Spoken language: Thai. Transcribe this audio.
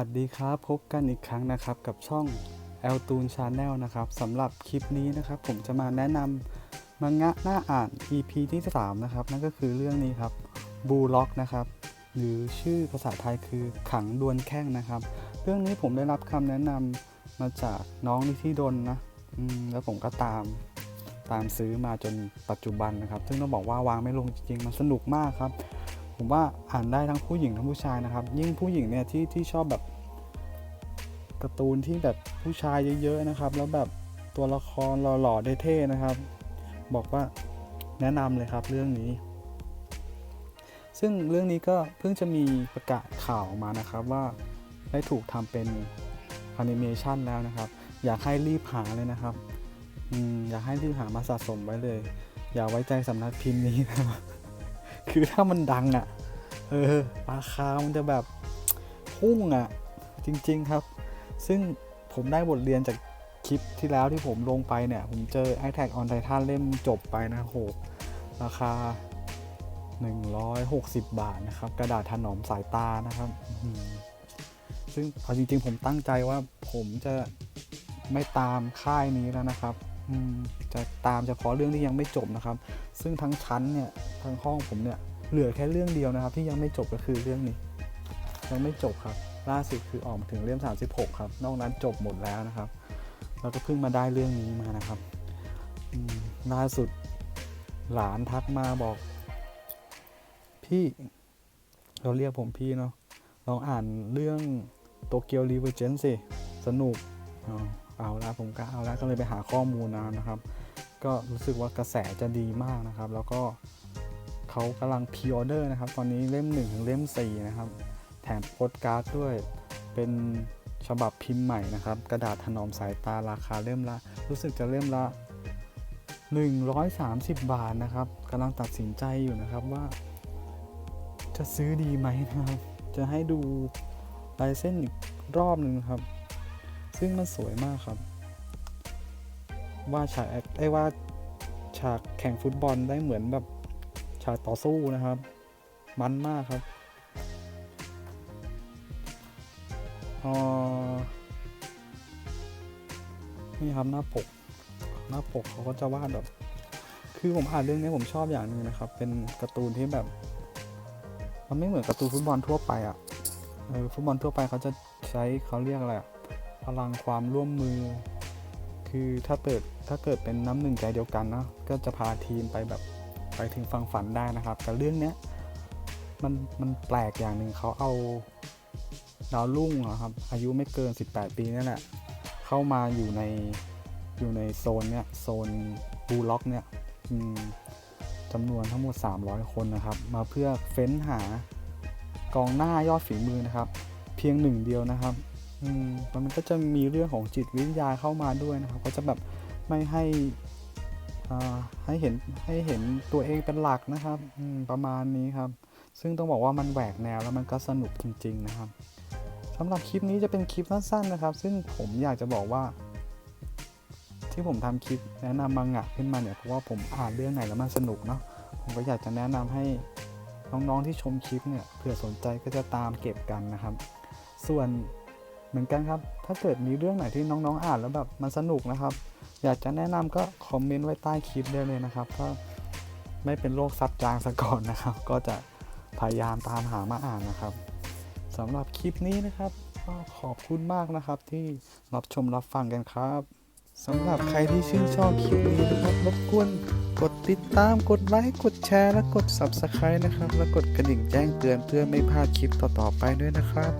ัสดีครับ พบกันอีกครั้งนะครับกับช่อง l t o o n Channel นะครับสำหรับคลิปนี้นะครับ ผมจะมาแนะนำมังงะหน้าอ่าน EP ที่ 3 นะครับ นั่นก็คือเรื่องนี้ครับบูล็อกนะครับ หรือชื่อภาษาไทยคือขังดวลแข้งนะครับ เรื่องนี้ผมได้รับคำแนะนำมาจากน้องนิธิดลนะแล้วผมก็ตามตามซื้อมาจนปัจจุบันนะครับ ซึ่งต้องบอกว่าวางไม่ลงจริงๆมันสนุกมากครับ ผมว่าอ่านได้ทั้งผู้หญิงทั้งผู้ชายนะครับ ยิ่งผู้หญิงเนี่ยที่ที่ชอบแบบการ์ตูนที่แบบผู้ชายเยอะๆนะครับ แล้วแบบตัวละครหล่อๆเท่ๆนะครับ บอกว่าแนะนำเลยครับเรื่องนี้ ซึ่งเรื่องนี้ก็เพิ่งจะมีประกาศข่าวมานะครับว่าได้ถูกทำเป็นแอนิเมชันแล้วนะครับ อยากให้รีบหาเลยนะครับอยากให้รีบหามาสะสมไว้เลย อย่าไว้ใจสำนักพิมพ์นี้นะครับ คือถ้ามันดังอะ่ะ เออ ราคา มันจะแบบพุ่งอะ่ะ จริง ๆครับ ซึ่งผมได้บทเรียนจากคลิปที่แล้วที่ผมลงไปเนี่ย ผมเจอ i t a g on Titan เล่มจบไปนะโหราคา 160 บาทนะครับ กระดาษถนอมสายตานะครับ ซึ่งเอาจริง ๆ ผมตั้งใจว่าผมจะไม่ตามค่ายนี้แล้วนะครับ จะตามเฉพาะเรื่องที่ยังไม่จบนะครับ ซึ่งทั้งชั้นเนี่ยทั้งห้องผมเนี่ยเหลือแค่เรื่องเดียวนะครับ ที่ยังไม่จบก็คือเรื่องนี้ ยังไม่จบครับ ล่าสุดคือออกมาถึงเล่ม 36 ครับ นอกนั้นจบหมดแล้วนะครับแล้วก็เพิ่งมาได้เรื่องนี้มานะครับล่าสุดหลานทักมาบอก พี่เราเรียกผมพี่เนาะลองอ่านเรื่องโตเกียวรีเวอร์เจนสิสนุก เอาละผมก็เอาละก็เลยไปหาข้อมูลมานะครับ ก็รู้สึกว่ากระแสจะดีมากนะครับ แล้วก็เขากำลังพ r ออเดอร์นะครับ ตอนนี้เล่ม1ถึงเล่ม4นะครับ แถมโปสการ์ดด้วยเป็นฉบับพิมพ์ใหม่นะครับ กระดาษถนอมสายตาราคาเล่มละ รู้สึกจะเล่มละ 130 บาทนะครับกำลังตัดสินใจอยู่นะครับว่า จะซื้อดีไหมนะครับ จะให้ดูลายเส้นอีกรอบหนึ่งครับ ซึ่งมันสวยมากครับว่าฉากแอคไอ้ว่าฉากแข่งฟุตบอลได้เหมือนแบบฉากต่อสู้นะครับ มันมากครับออนี่ครับหน้าปก หน้าปกเขาก็จะวาดแบบ คือผมอ่านเรื่องนี้ผมชอบอย่างนึงนะครับ เป็นการ์ตูนที่แบบ มันไม่เหมือนการ์ตูนฟุตบอลทั่วไปอะฟุตบอลทั่วไปเขาจะใช้เขาเรียกอะไรอะ พลังความร่วมมือ คือถ้าเกิดถ้าเกิดเป็นน้ำหนึ่งใจเดียวกันเนาะก็จะพาทีมไปแบบไปถึงฝั่งฝันได้นะครับ แต่เรื่องเนี้ยมันมันแปลกอย่างหนึ่งเขาเอาดาวรุ่งอะครับ อายุไม่เกิน 18 ปีนี่แหละเข้ามาอยู่ในอยู่ในโซนเนี้ยโซนบูล็อกเนี่ยจำนวนทั้งหมด 300 คนนะครับ มาเพื่อเฟ้นหากองหน้ายอดฝีมือนะครับ เพียงหนึ่งเดียวนะครับ อืมมันก็จะมีเรื่องของจิตวิทยาเข้ามาด้วยนะครับก็จะแบบไม่ให้อ่ให้เห็นให้เห็นตัวเองเป็นหลักนะครับอืมประมาณนี้ครับ ซึ่งต้องบอกว่ามันแหวกแนวแล้วมันก็สนุกจริง ๆ นะครับสำหรับคลิปนี้จะเป็นคลิปสั้นๆนะครับ ซึ่งผมอยากจะบอกว่า ที่ผมทำคลิปแนะนำมังงะขึ้นมาเนี่ยเพราะว่าผมอ่านเรื่องไหนแล้วมันสนุกเนาะผมก็อยากจะแนะนำให้น้องๆที่ชมคลิปเนี่ยเผื่อสนใจก็จะตามเก็บกันนะครับ ส่วน เหมือนกันครับ ถ้าเกิดมีเรื่องไหนที่น้องๆ อ่านแล้วแบบมันสนุกนะครับ อยากจะแนะนำก็คอมเมนต์ไว้ใต้คลิปได้เลยนะครับ ก็ไม่เป็นโรคซับจางซะก่อนนะครับ ก็จะพยายามตามหามาอ่านนะครับสำหรับคลิปนี้นะครับก็ขอบคุณมากนะครับที่รับชมรับฟังกันครับสำหรับใครที่ชื่นชอบคลิปนี้นะครับรบกวนกดติดตามกดไลค์กดแชร์และกด Subscribe นะครับ และกดกระดิ่งแจ้งเตือนเพื่อไม่พลาดคลิปต่อๆไปด้วยนะครับ